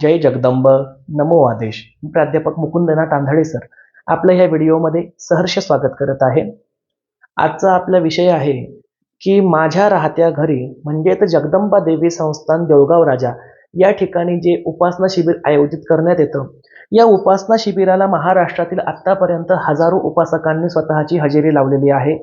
जय जगदंब. नमो आदेश. प्राध्यापक मुकुंदनाथ आंधळे सर आपलं ह्या व्हिडिओमध्ये सहर्ष स्वागत करत आहे. आजचा आपला विषय आहे की माझ्या राहत्या घरी म्हणजेच जगदंबा देवी संस्थान देवगाव राजा या ठिकाणी जे उपासना शिबिर आयोजित करण्यात येतं या उपासना शिबिराला महाराष्ट्रातील आत्तापर्यंत हजारो उपासकांनी स्वतःची हजेरी लावलेली आहे.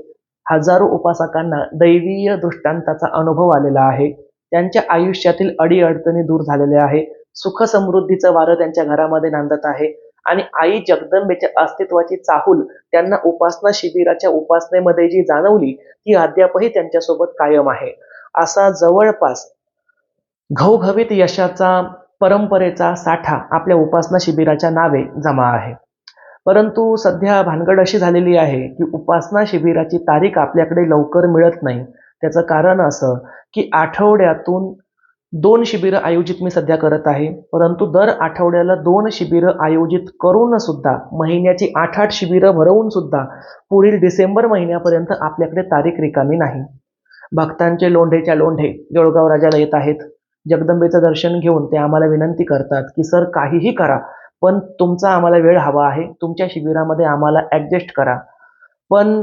हजारो उपासकांना दैवीय दृष्टांताचा अनुभव आलेला आहे. त्यांच्या आयुष्यातील अडीअडचणी दूर झालेल्या आहे. सुख समृद्धीचं वारं त्यांच्या घरामध्ये नांदत आहे. आणि आई जगदंबेच्या अस्तित्वाची चाहूल त्यांना उपासना शिबिराच्या उपासनेमध्ये जी जाणवली ती अद्यापही त्यांच्यासोबत कायम आहे. असा जवळपास घवघवीत यशाचा परंपरेचा साठा आपल्या उपासना शिबिराच्या नावे जमा आहे. परंतु सध्या भानगड अशी झालेली आहे की उपासना शिबिराची तारीख आपल्याकडे लवकर मिळत नाही. त्याचं कारण असं की आठवड्यातून दोन शिबिरं आयोजित मी सध्या करत आहे. परंतु दर आठवड्याला दोन शिबिरं आयोजित करून सुद्धा महिन्याची आठ आठ शिबिरं भरवून सुद्धा पुढील डिसेंबर महिन्यापर्यंत आपल्याकडे तारीख रिकामी नाही. भक्तांचे लोंढेच्या लोंढे जळगाव राजाला येत आहेत. जगदंबेचं दर्शन घेऊन ते आम्हाला विनंती करतात की सर काहीही करा पण तुमचा आम्हाला वेळ हवा आहे. तुमच्या शिबिरामध्ये आम्हाला ॲडजस्ट करा. पण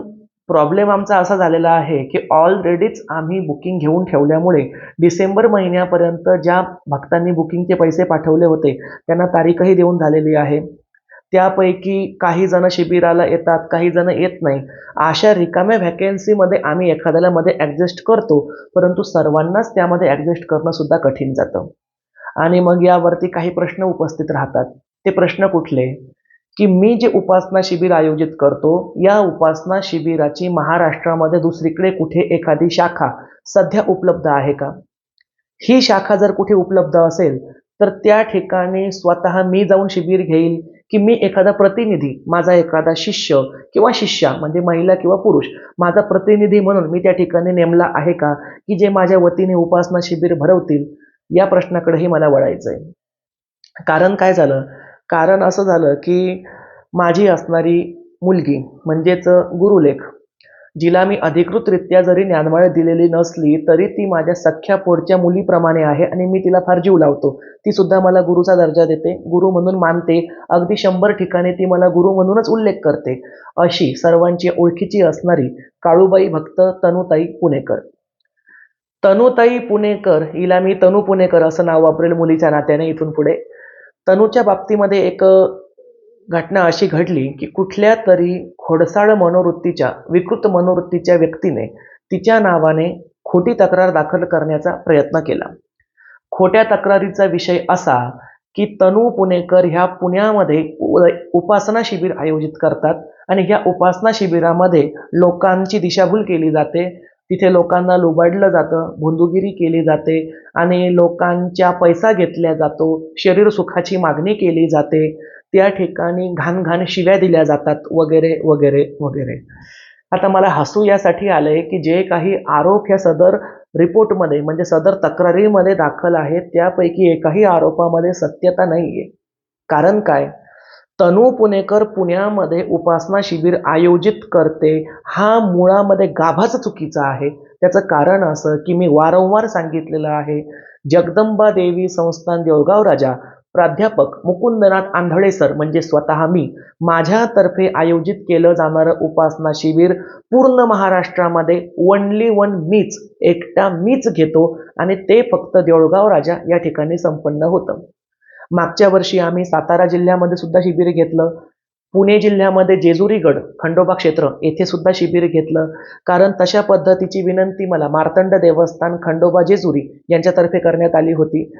प्रॉब्लेम आमचा असा झालेला आहे की ऑलरेडीच आम्ही बुकिंग घेऊन ठेवल्यामुळे डिसेंबर महिन्यापर्यंत ज्या भक्तांनी बुकिंगचे पैसे पाठवले होते त्यांना तारीखही देऊन झालेली आहे. त्यापैकी काही जण शिबिराला येतात काही जण येत नाही. अशा रिकाम्या व्हॅकन्सीमध्ये आम्ही एखाद्याला मध्ये ॲडजस्ट करतो परंतु सर्वांनाच त्यामध्ये ॲडजस्ट करणं सुद्धा कठीण जातं. आणि मग यावरती काही प्रश्न उपस्थित राहतात. ते प्रश्न कुठले? की मी जे उपासना शिबिर आयोजित करतो या उपासना शिबिराची महाराष्ट्रामध्ये दुसरीकडे कुठे एखादी शाखा सध्या उपलब्ध आहे का? ही शाखा जर कुठे उपलब्ध असेल तर त्या ठिकाणी स्वतः मी जाऊन शिबिर घेईल की मी एखादा प्रतिनिधी माझा एखादा शिष्य किंवा शिष्या म्हणजे महिला किंवा पुरुष माझा प्रतिनिधी म्हणून मी त्या ठिकाणी नेमला आहे का की जे माझ्या वतीने उपासना शिबिर भरवतील या प्रश्नाकडेही मला वळायचं आहे कारण काय झालं? कारण असं झालं की माझी असणारी मुलगी म्हणजेच गुरुलेख जिला मी अधिकृतरित्या जरी ज्ञानमाळ दिलेली नसली तरी ती माझ्या सख्या पोटच्या मुलीप्रमाणे आहे आणि मी तिला फार जीव लावतो. ती सुद्धा मला गुरुचा दर्जा देते गुरु म्हणून मानते अगदी शंभर ठिकाणी ती मला गुरु म्हणूनच उल्लेख करते. अशी सर्वांची ओळखीची असणारी काळूबाई भक्त तनुताई पुणेकर. तनुताई पुणेकर हिला मी तनु पुणेकर असं नाव वापरेल मुलीच्या नात्याने इथून पुढे. तनूच्या बाबतीमध्ये एक घटना अशी घडली की कुठल्या तरी खोडसाळ मनोवृत्तीच्या विकृत मनोवृत्तीच्या व्यक्तीने तिच्या नावाने खोटी तक्रार दाखल करण्याचा प्रयत्न केला. खोट्या तक्रारीचा विषय असा की तनू पुणेकर ह्या पुण्यामध्ये उ- उपासना शिबिर आयोजित करतात आणि ह्या उपासना शिबिरामध्ये लोकांची दिशाभूल केली जाते तिथे लोकांना लुबाडलं जातं भोंदूगिरी केली जाते आणि लोकांच्या पैसा घेतल्या जातो शरीर सुखाची मागणी केली जाते. त्या ठिकाणी घाण घाण शिव्या दिल्या जातात वगैरे वगैरे वगैरे. आता मला हसू यासाठी आलंय की जे काही आरोप ह्या सदर रिपोर्टमध्ये म्हणजे सदर तक्रारीमध्ये दाखल आहेत त्यापैकी एकाही आरोपामध्ये सत्यता नाहीये. कारण काय? तनू पुणेकर पुण्यामध्ये उपासना शिबिर आयोजित करते. हा मुळामध्ये गाभाच चुकीचा आहे. त्याचं कारण असं की मी वारंवार सांगितलेलं आहे. जगदंबा देवी संस्थान देवगाव राजा. प्राध्यापक मुकुंदनाथ आंधळे सर म्हणजे स्वतः मी. माझ्यातर्फे आयोजित केलं जाणारं उपासना शिबिर पूर्ण महाराष्ट्रामध्ये वनली वन मीच एकटा मीच घेतो आणि ते फक्त देवळगाव राजा या ठिकाणी संपन्न होतं. मागच्या वर्षी आम्ही सातारा जिल्ह्यामध्ये सुद्धा शिबिर घेतलं. पुणे जिल्ह्यामध्ये जेजुरीगड खंडोबा क्षेत्र येथे सुद्धा शिबिर घेतलं. कारण तशा पद्धतीची विनंती मला मार्तंड देवस्थान खंडोबा जेजुरी यांच्यातर्फे करण्यात आली होती.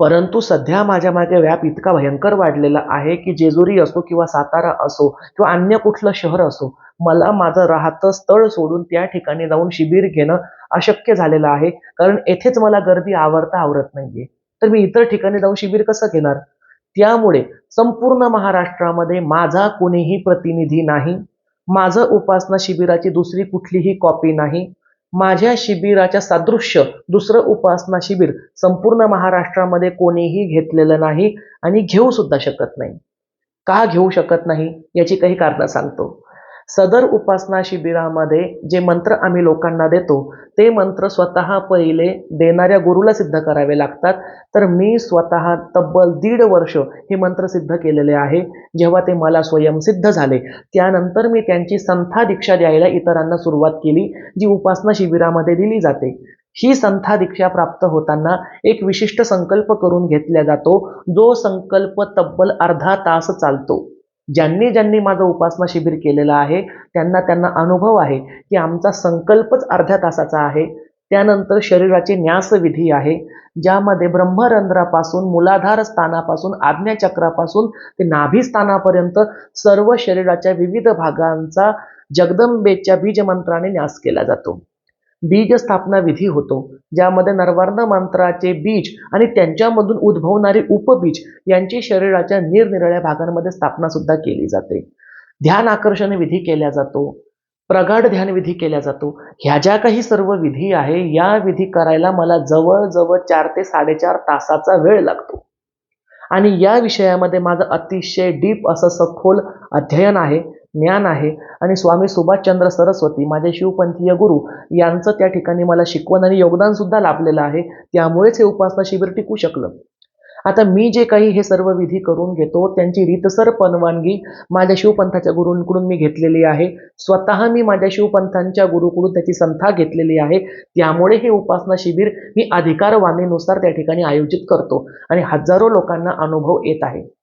परंतु सध्या माझ्या मागे व्याप इतका भयंकर वाढलेला आहे की जेजुरी असो किंवा सातारा असो किंवा अन्य कुठलं शहर असो मला माझं राहतं स्थळ सोडून त्या ठिकाणी जाऊन शिबिर घेणं अशक्य झालेलं आहे. कारण येथेच मला गर्दी आवडता आवरत नाहीये. तर मी इतर ठिकाणी जाऊन शिबिर कसं घेणार? त्यामुळे संपूर्ण महाराष्ट्रामध्ये माझा कोणीही प्रतिनिधी नाही माझं उपासना शिबिराची दुसरी कुठलीही कॉपी नाही माझ्या शिबिराच्या सादृश्य दुसरं उपासना शिबिर संपूर्ण महाराष्ट्रामध्ये कोणीही घेतलेलं नाही आणि घेऊ सुद्धा शकत नाही. का घेऊ शकत नाही याची काही कारणं सांगतो. सदर उपासना शिबिरामध्ये जे मंत्र आम्ही लोकांना देतो ते मंत्र स्वतः पहिले देणाऱ्या गुरुला सिद्ध करावे लागतात. तर मी स्वतः तब्बल दीड वर्ष हे मंत्र सिद्ध केलेले आहे. जेव्हा ते मला स्वयंसिद्ध झाले त्यानंतर मी त्यांची संथा दीक्षा द्यायला इतरांना सुरुवात केली जी उपासना शिबिरामध्ये दिली जाते. ही संथा दीक्षा प्राप्त होताना एक विशिष्ट संकल्प करून घेतला जातो जो संकल्प तब्बल अर्धा तास चालतो. ज्यांनी ज्यांनी माझं उपासना शिबिर केलेलं आहे त्यांना त्यांना अनुभव आहे की आमचा संकल्पच अर्ध्या तासाचा आहे. त्यानंतर शरीराची न्यासविधी आहे ज्यामध्ये ब्रह्मरंध्रापासून मुलाधार स्थानापासून आज्ञाचक्रापासून ते नाभीस्थानापर्यंत सर्व शरीराच्या विविध भागांचा जगदंबेच्या बीजमंत्राने न्यास केला जातो. बीज स्थापना विधी होतो ज्यामध्ये नरवर्ण मंत्राचे बीज आणि त्यांच्यामधून उद्भवणारे उपबीज यांची शरीराच्या निरनिराळ्या भागांमध्ये स्थापना सुद्धा केली जाते. ध्यान आकर्षण विधी केला जातो प्रगाढ ध्यान विधी केला जातो. ह्या ज्या काही सर्व विधी आहे या विधी करायला मला जवळजवळ चार ते साडेचार तासाचा वेळ लागतो. आणि या विषयामध्ये माझं अतिशय डीप असं सखोल अध्ययन आहे. ज्ञान आहे. आणि स्वामी सुभाषचंद्र सरस्वती माझे शिवपंथीय गुरु यांचं त्या ठिकाणी मला शिकवण आणि योगदान सुद्धा लाभलेलं आहे. त्यामुळेच हे उपासना शिबिर टिकू शकलं. आता मी जे काही हे सर्व विधी करून घेतो त्यांची रीतसर परवानगी माझ्या शिवपंथाच्या गुरूंकडून मी घेतलेली आहे. स्वतः मी माझ्या शिवपंथांच्या गुरुकडून त्याची संथा घेतलेली आहे. त्यामुळे हे उपासना शिबिर मी अधिकारवाणीनुसार त्या ठिकाणी आयोजित करतो. आणि हजारो लोकांना अनुभव येत आहे.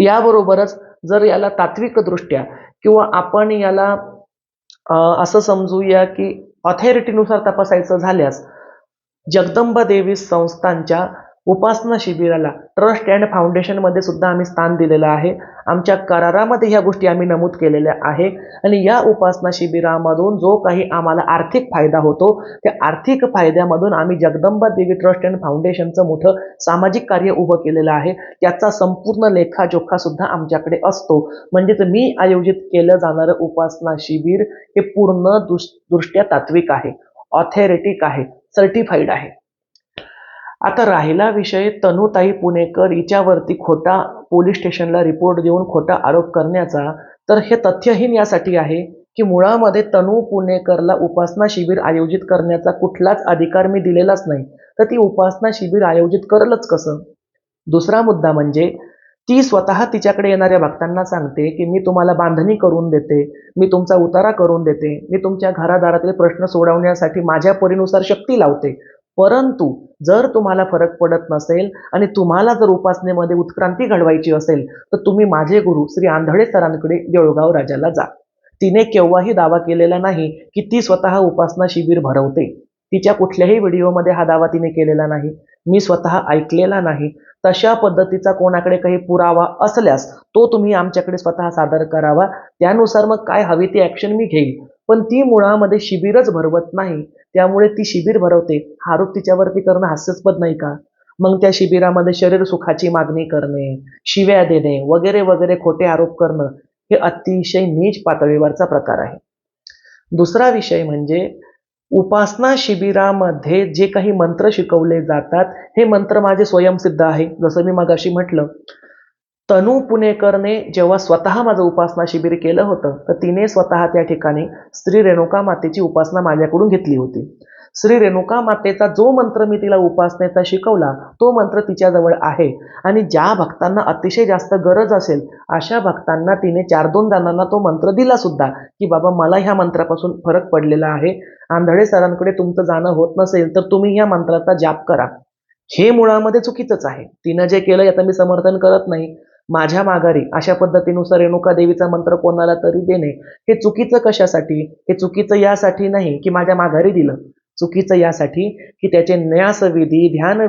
याबरोबरच जर याला तात्विकदृष्ट्या किंवा आपण याला असं समजूया की ऑथॉरिटीनुसार तपासायचं झाल्यास जगदंबा देवी संस्थांच्या उपासना शिबिराला ट्रस्ट अँड फाउंडेशनमध्ये सुद्धा आम्ही स्थान दिलेलं आहे. आमच्या करारामध्ये ह्या गोष्टी आम्ही नमूद केलेल्या आहे आणि या उपासना शिबिरामधून जो काही आम्हाला आर्थिक फायदा होतो त्या आर्थिक फायद्यामधून आम्ही जगदंबा देवी ट्रस्ट अँड फाउंडेशनचं मोठं सामाजिक कार्य उभं केलेलं आहे. त्याचा संपूर्ण लेखाजोखा सुद्धा आमच्याकडे असतो. म्हणजेच मी आयोजित केलं जाणारं उपासना शिबिर हे पूर्ण दृष्ट्या तात्विक आहे ऑथेरेटिक आहे सर्टिफाईड आहे. आता राहिला विषय तनुताई पुणेकर हिच्यावरती खोटा पोलीस स्टेशनला रिपोर्ट देऊन खोटा आरोप करण्याचा तर हे तथ्यहीन यासाठी आहे की मुळामध्ये तनू पुणेकरला उपासना शिबिर आयोजित करण्याचा कुठलाच अधिकार मी दिलेलाच नाही तर ती उपासना शिबिर आयोजित करलच कसं? दुसरा मुद्दा म्हणजे ती स्वतः तिच्याकडे येणाऱ्या भक्तांना सांगते की मी तुम्हाला बांधणी करून देते मी तुमचा उतारा करून देते मी तुमच्या घरादारातले प्रश्न सोडवण्यासाठी माझ्या परीनुसार शक्ती लावते परंतु जर तुम्हाला फरक पडत नसेल आणि तुम्हाला जर उपासनेमध्ये उत्क्रांती घडवायची असेल तर तुम्ही माझे गुरु श्री आंधळे सरांकडे देऊळगाव राजाला जा. तिने केव्हाही दावा केलेला नाही की ती स्वतः उपासना शिबिर भरवते. तिच्या कुठल्याही व्हिडिओमध्ये हा दावा तिने केलेला नाही. मी स्वतः ऐकलेला नाही. तशा पद्धतीचा कोणाकडे काही पुरावा असल्यास तो तुम्ही आमच्याकडे स्वतः सादर करावा. त्यानुसार मग काय हवी ती ॲक्शन मी घेईल. पण ती मुळामध्ये शिबिरच भरवत नाही. त्यामुळे ती शिबिर भरवते. हा आरोप तिच्यावरती करणं हास्यास्पद नाही का? मग त्या शिबिरामध्ये शरीर सुखाची मागणी करणे शिव्या देणे वगैरे वगैरे खोटे आरोप करणं हे अतिशय नीच पातळीवरचा प्रकार आहे. दुसरा विषय म्हणजे उपासना शिबिरामध्ये जे काही मंत्र शिकवले जातात हे मंत्र माझे स्वयंसिद्ध आहे. जसं मी मगाशी म्हटलं तनू पुणेकरने जेव्हा स्वतः माझं उपासना शिबिर केलं होतं तर तिने स्वतः त्या ठिकाणी श्री रेणुका मातेची उपासना माझ्याकडून घेतली होती. श्री रेणुका मातेचा जो मंत्र मी तिला उपासनेचा शिकवला तो मंत्र तिच्याजवळ आहे. आणि ज्या भक्तांना अतिशय जास्त गरज असेल अशा भक्तांना तिने चार दोन जणांना तो मंत्र दिला सुद्धा की बाबा मला ह्या मंत्रापासून फरक पडलेला आहे. आंधळे सरांकडे तुमचं जाणं होत नसेल तर तुम्ही ह्या मंत्राचा जाप करा. हे मुळामध्ये चुकीचंच आहे. तिनं जे केलं याचं मी समर्थन करत नाही. माझ्या माघारी अशा पद्धतीनुसार रेणुका देवीचा मंत्र कोणाला तरी देणे हे चुकीचं कशासाठी? हे चुकीचं यासाठी नाही की माझ्या माघारी दिलं? चुकीचं यासाठी की त्याचे न्यास विधी ध्यान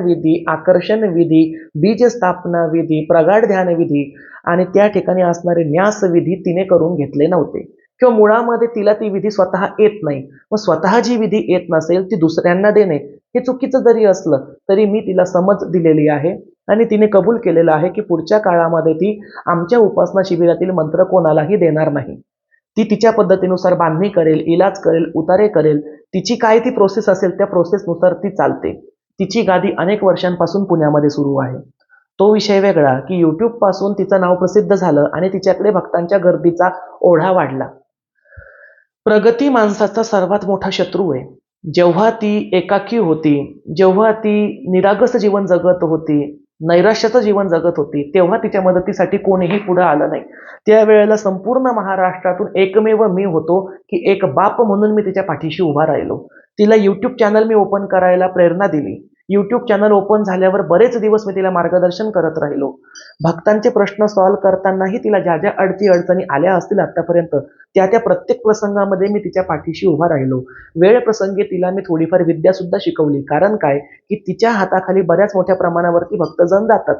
आकर्षण विधी बीज स्थापना विधी प्रगाढ ध्यानविधी आणि त्या ठिकाणी असणारे न्यास विधी तिने करून घेतले नव्हते. किंवा मुळामध्ये तिला ती विधी स्वतः येत नाही. मग स्वतः जी विधी येत नसेल ती दुसऱ्यांना देणे हे चुकीचं जरी असलं तरी मी तिला समज दिलेली आहे. आणि तिने कबूल केलेलं आहे की पुढच्या काळामध्ये ती आमच्या उपासना शिबिरातील मंत्र कोणालाही देणार नाही. ती तिच्या पद्धतीनुसार बांधणी करेल इलाज करेल उतारे करेल. तिची काय ती प्रोसेस असेल त्या प्रोसेसनुसार ती चालते. तिची गादी अनेक वर्षांपासून पुण्यामध्ये सुरू आहे. तो विषय वेगळा की यूट्यूबपासून तिचं नाव प्रसिद्ध झालं आणि तिच्याकडे भक्तांच्या गर्दीचा ओढा वाढला. प्रगती माणसाचा सर्वात मोठा शत्रू आहे. जेव्हा ती एकाकी होती जेव्हा ती निरागस जीवन जगत होती नैराश्याचं जीवन जगत होती. तेव्हा तिच्या मदतीसाठी कोणीही पुढे आलं नाही. त्यावेळेला संपूर्ण महाराष्ट्रातून एकमेव मी होतो की एक बाप म्हणून मी तिच्या पाठीशी उभा राहिलो. तिला यूट्यूब चॅनल मी ओपन करायला प्रेरणा दिली. युट्यूब चॅनल ओपन झाल्यावर बरेच दिवस मी तिला मार्गदर्शन करत राहिलो. भक्तांचे प्रश्न सॉल्व्ह करतानाही तिला ज्या ज्या अडती अडचणी आल्या असतील आतापर्यंत त्या त्या प्रत्येक प्रसंगामध्ये मी तिच्या पाठीशी उभा राहिलो. वेळ प्रसंगी तिला मी थोडीफार विद्या सुद्धा शिकवली. कारण काय? की तिच्या हाताखाली बऱ्याच मोठ्या प्रमाणावरती भक्तजन जातात.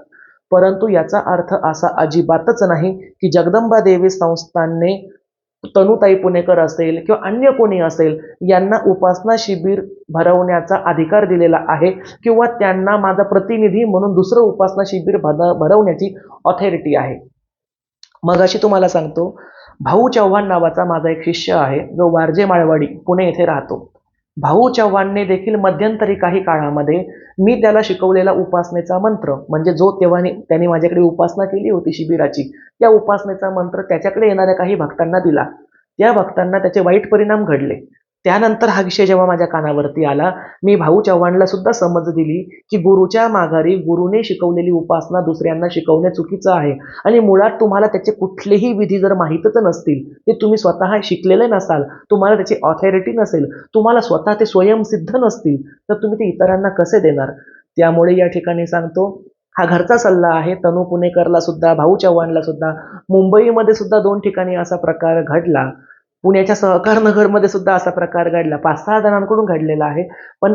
परंतु याचा अर्थ असा अजिबातच नाही की जगदंबा देवी संस्थानने तनुताई पुणेकर असेल किंवा अन्य कोणी असेल यांना उपासना शिबिर भरवण्याचा अधिकार दिलेला आहे किंवा त्यांना माझा प्रतिनिधी म्हणून दुसरं उपासना शिबिर भरवण्याची ऑथॉरिटी आहे. मग अशी तुम्हाला सांगतो भाऊ चव्हाण नावाचा माझा एक शिष्य आहे जो वारजे माळवाडी पुणे येथे राहतो. भाऊ चव्हाणने देखील मध्यंतरी काही काळामध्ये मी त्याला शिकवलेला उपासनेचा मंत्र म्हणजे जो तेव्हा त्याने माझ्याकडे उपासना केली होती शिबिराची त्या उपासनेचा मंत्र त्याच्याकडे येणाऱ्या काही भक्तांना दिला. त्या भक्तांना त्याचे वाईट परिणाम घडले. त्यानंतर हा विषय जेव्हा माझ्या कानावरती आला मी भाऊ चव्हाणला सुद्धा समज दिली की गुरुच्या माघारी गुरुने शिकवलेली उपासना दुसऱ्यांना शिकवणे चुकीचं आहे. आणि मुळात तुम्हाला त्याचे कुठलेही विधी जर माहीतच नसतील ते तुम्ही स्वतः शिकलेले नसाल तुम्हाला त्याची ऑथॉरिटी नसेल तुम्हाला स्वतः ते स्वयंसिद्ध नसतील तर तुम्ही ते इतरांना कसे देणार? त्यामुळे या ठिकाणी सांगतो हा घरचा सल्ला आहे. तनू पुणेकरला सुद्धा भाऊ चव्हाणला सुद्धा मुंबईमध्ये सुद्धा दोन ठिकाणी असा प्रकार घडला. पुण्याच्या सहकार नगरमध्ये सुद्धा असा प्रकार घडला. पाच सहा जणांकडून घडलेला आहे पण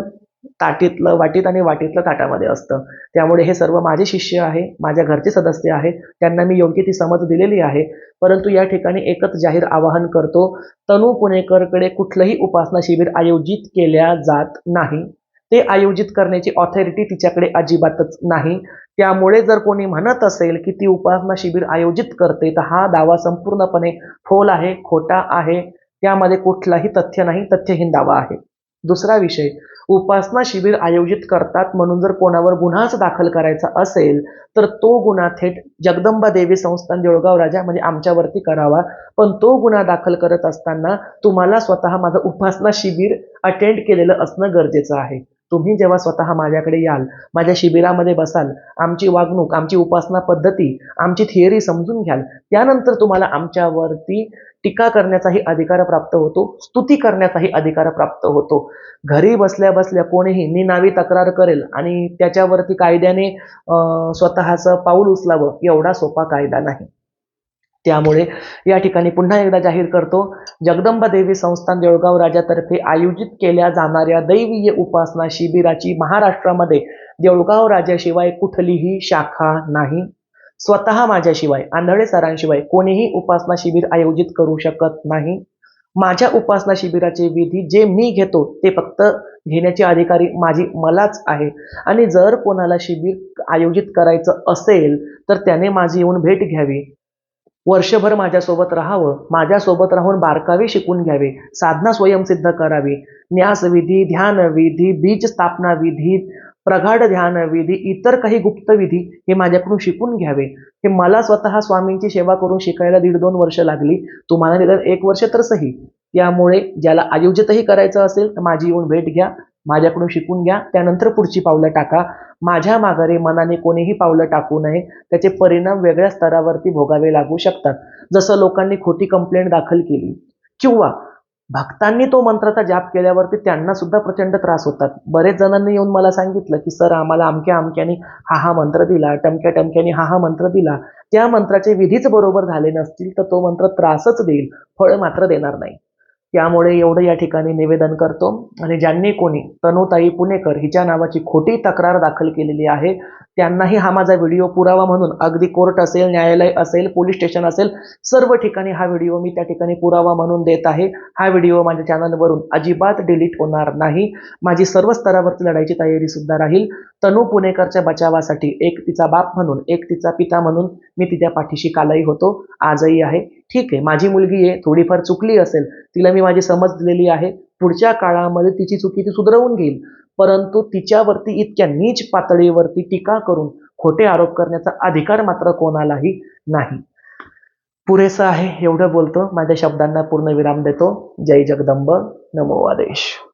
ताटीतलं वाटीत आणि वाटीतलं ताटामध्ये असतं. त्यामुळे हे सर्व माझे शिष्य आहे माझ्या घरचे सदस्य आहे त्यांना मी योग्य ती समज दिलेली आहे. परंतु या ठिकाणी एकच जाहीर आवाहन करतो तनू पुणेकरकडे कुठलंही उपासना शिबिर आयोजित केल्या जात नाही. ते आयोजित करण्याची ऑथॉरिटी तिच्याकडे अजिबातच नाही. त्यामुळे जर कोणी म्हणत असेल की ती उपासना शिबिर आयोजित करते तर हा दावा संपूर्णपणे फोल आहे खोटा आहे. त्यामध्ये कुठलाही तथ्य नाही तथ्यहीन दावा आहे. दुसरा विषय उपासना शिबिर आयोजित करतात म्हणून जर कोणावर गुन्हाच दाखल करायचा असेल तर तो गुन्हा थेट जगदंबा देवी संस्थान देऊळगाव राजा म्हणजे आमच्यावरती करावा. पण तो गुन्हा दाखल करत असताना तुम्हाला स्वतः माझं उपासना शिबिर अटेंड केलेलं असणं गरजेचं आहे. तुम्ही जेव्हा स्वतः माझ्याकडे याल माझ्या शिबिरामध्ये बसाल आमची वागणूक आमची उपासना पद्धती आमची थिअरी समजून घ्याल त्यानंतर तुम्हाला आमच्यावरती टीका करण्याचाही अधिकार प्राप्त होतो स्तुती करण्याचाही अधिकार प्राप्त होतो. घरी बसल्या बसल्या कोणीही निनावी तक्रार करेल आणि त्याच्यावरती कायद्याने स्वतःचं पाऊल उचलावं एवढा सोपा कायदा नाही. त्यामुळे या ठिकाणी पुन्हा एकदा जाहीर करतो जगदंबा देवी संस्थान देऊळगाव राजातर्फे आयोजित केल्या जाणाऱ्या दैवीय उपासना शिबिराची महाराष्ट्रामध्ये देऊळगाव राजाशिवाय कुठलीही शाखा नाही. स्वतः माझ्याशिवाय आंधळे सरांशिवाय कोणीही उपासना शिबिर आयोजित करू शकत नाही. माझ्या उपासना शिबिराचे विधी जे मी घेतो ते फक्त घेण्याची अधिकारी माझी मलाच आहे. आणि जर कोणाला शिबिर आयोजित करायचं असेल तर त्याने माझी येऊन भेट घ्यावी. वर्षभर माझ्यासोबत राहावं माझ्यासोबत राहून बारकावे शिकून घ्यावे साधना स्वयंसिद्ध करावी. न्यासविधी ध्यानविधी बीज स्थापना विधी प्रगाढ ध्यानविधी इतर काही गुप्त विधी हे माझ्याकडून शिकून घ्यावे. हे मला स्वतः स्वामींची सेवा करून शिकायला दीड दोन वर्ष लागली. तुम्हाला निदान एक वर्ष तर सही. त्यामुळे ज्याला आयोजितही करायचं असेल तर माझी येऊन भेट घ्या. माझ्याकडून शिकून घ्या. त्यानंतर पुढची पावलं टाका. माझ्या माघारी मनाने कोणीही पावलं टाकू नये. त्याचे परिणाम वेगळ्या स्तरावरती भोगावे लागू शकतात. जसं लोकांनी खोटी कंप्लेंट दाखल केली. किंवा भक्तांनी तो मंत्राचा जाप केल्यावरती त्यांना सुद्धा प्रचंड त्रास होतात. बरेच जणांनी येऊन मला सांगितलं की सर आम्हाला अमक्या अमक्यानी हा हा मंत्र दिला. टमक्या टमक्यानी हा हा मंत्र दिला. त्या मंत्राचे विधीच बरोबर झाले नसतील तर तो मंत्र त्रासच देईल. फळ मात्र देणार नाही. त्यामुळे एवढं या ठिकाणी निवेदन करतो. आणि ज्यांनी कोणी तनुताई पुणेकर हिच्या नावाची खोटी तक्रार दाखल केलेली आहे त्यांनाही हा माझा व्हिडिओ पुरावा म्हणून अगदी कोर्ट असेल न्यायालय असेल पोलीस स्टेशन असेल सर्व ठिकाणी हा व्हिडिओ मी त्या ठिकाणी पुरावा म्हणून देत आहे. हा व्हिडिओ माझ्या चॅनलवरून अजिबात डिलीट होणार नाही. माझी सर्व स्तरावरती लढाईची तयारी सुद्धा राहील. तनू पुणेकरच्या बचावासाठी एक तिचा बाप म्हणून एक तिचा पिता म्हणून मी तिच्या पाठीशी कालही होतो. आजही आहे. ठीक आहे माझी मुलगी आहे थोडीफार चुकली असेल तिला मी माझी समज दिलेली आहे पुढच्या काळामध्ये तिची चुकी ती सुधरवून घेईल परंतु तिच्यावरती इतक्या नीच पातळीवरती टीका करून खोटे आरोप करण्याचा अधिकार मात्र कोणालाही नाही. पुरेसं आहे एवढं बोलतो. माझ्या शब्दांना पूर्ण विराम देतो. जय जगदंब. नमो आदेश.